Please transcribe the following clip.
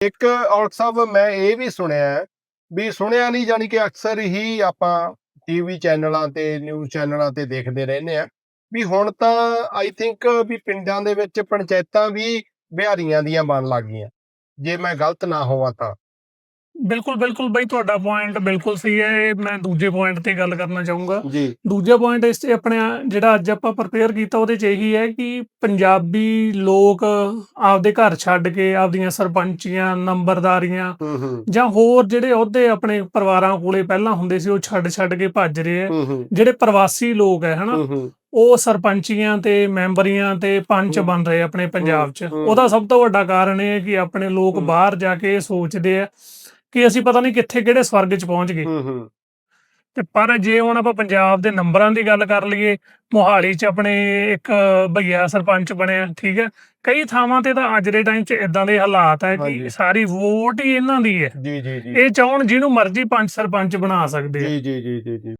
ਇੱਕ ਔਲਖ ਸਾਹਿਬ ਮੈਂ ਇਹ ਵੀ ਸੁਣਿਆ ਹੈ, ਵੀ ਸੁਣਿਆ ਨਹੀਂ ਜਾਨੀ ਕਿ ਅਕਸਰ ਹੀ ਆਪਾਂ ਟੀਵੀ ਚੈਨਲਾਂ ਤੇ ਨਿਊਜ਼ ਚੈਨਲਾਂ ਤੇ ਦੇਖਦੇ ਰਹਿੰਦੇ ਆ ਵੀ ਹੁਣ ਤਾਂ ਆਈ ਥਿੰਕ ਵੀ ਪਿੰਡਾਂ ਦੇ ਵਿੱਚ ਪੰਚਾਇਤਾਂ ਵੀ ਬਿਹਾਰੀਆਂ ਦੀਆਂ ਬਣ ਲੱਗ ਗਈਆਂ। ਜੇ ਮੈਂ ਗਲਤ ਨਾ ਹੋਵਾਂ ਤਾਂ। ਬਿਲਕੁਲ ਬਿਲਕੁਲ ਬਈ ਤੁਹਾਡਾ ਪੁਆਇੰਟ ਬਿਲਕੁਲ ਸਹੀ ਹੈ ਇਹ ਮੈਂ ਦੂਜੇ ਪੁਆਇੰਟ ਤੇ ਗੱਲ ਕਰਨਾ ਚਾਹੂੰਗਾ। ਦੂਜਾ ਪੁਆਇੰਟ ਇਸ 'ਚ ਆਪਣੇ ਜਿਹੜਾ ਅੱਜ ਆਪਾਂ ਪ੍ਰਪੇਅਰ ਕੀਤਾ ਉਹਦੇ 'ਚ ਇਹੀ ਹੈ ਕਿ ਪੰਜਾਬੀ ਲੋਕ ਆਪਦੇ ਘਰ ਛੱਡ ਕੇ ਆਪਦੀਆਂ ਸਰਪੰਚੀਆਂ ਨੰਬਰਦਾਰੀਆਂ ਜਾਂ ਹੋਰ ਜਿਹੜੇ ਅਹੁਦੇ ਆਪਣੇ ਪਰਿਵਾਰਾਂ ਕੋਲੇ ਪਹਿਲਾਂ ਹੁੰਦੇ ਸੀ ਉਹ ਛੱਡ ਛੱਡ ਕੇ ਭੱਜ ਰਹੇ ਆ ਹੂੰ ਜਿਹੜੇ ਪ੍ਰਵਾਸੀ ਲੋਕ ਹੈ ਹਨਾ? ਉਹ ਸਰਪੰਚੀਆਂ ਤੇ ਮੈਂਬਰੀਆਂ ਤੇ ਪੰਚ। ਬਣ ਰਹੇ ਆਪਣੇ ਪੰਜਾਬ 'ਚ। ਉਹਦਾ ਸਭ ਤੋਂ ਵੱਡਾ ਕਾਰਨ ਇਹ ਹੈ ਕਿ ਆਪਣੇ ਲੋਕ। ਬਾਹਰ ਜਾ ਕੇ ਸੋਚਦੇ ਆ ਕਿ ਅਸੀਂ ਪਤਾ ਨਹੀਂ ਕਿੱਥੇ ਕਿਹੜੇ ਸਵਰਗ 'ਚ ਪਹੁੰਚ ਗਏ। ਹੂੰ ਹੂੰ। ਤੇ ਪਰ ਜੇ ਹੁਣ ਆਪਾਂ ਪੰਜਾਬ ਦੇ ਨੰਬਰਾਂ ਦੀ ਗੱਲ ਕਰ ਲਈਏ ਮੋਹਾਲੀ 'ਚ ਆਪਣੇ ਇੱਕ ਭਈਆ ਸਰਪੰਚ ਬਣਿਆ ਠੀਕ ਹੈ। ਕਈ ਥਾਵਾਂ ਤੇ ਤਾਂ ਅੱਜ ਦੇ ਟਾਈਮ 'ਚ ਇਦਾਂ ਦੇ ਹਾਲਾਤ ਹੈ। ਕਿ ਸਾਰੀ ਵੋਟ ਹੀ ਇਹਨਾਂ ਦੀ ਹੈ। ਜੀ ਜੀ ਜੀ। ਇਹ ਚਾਹਣ ਜਿਹਨੂੰ ਮਰਜ਼ੀ ਪੰਜ ਸਰਪੰਚ ਬਣਾ ਸਕਦੇ ਆ। ਜੀ ਜੀ ਜੀ ਜੀ।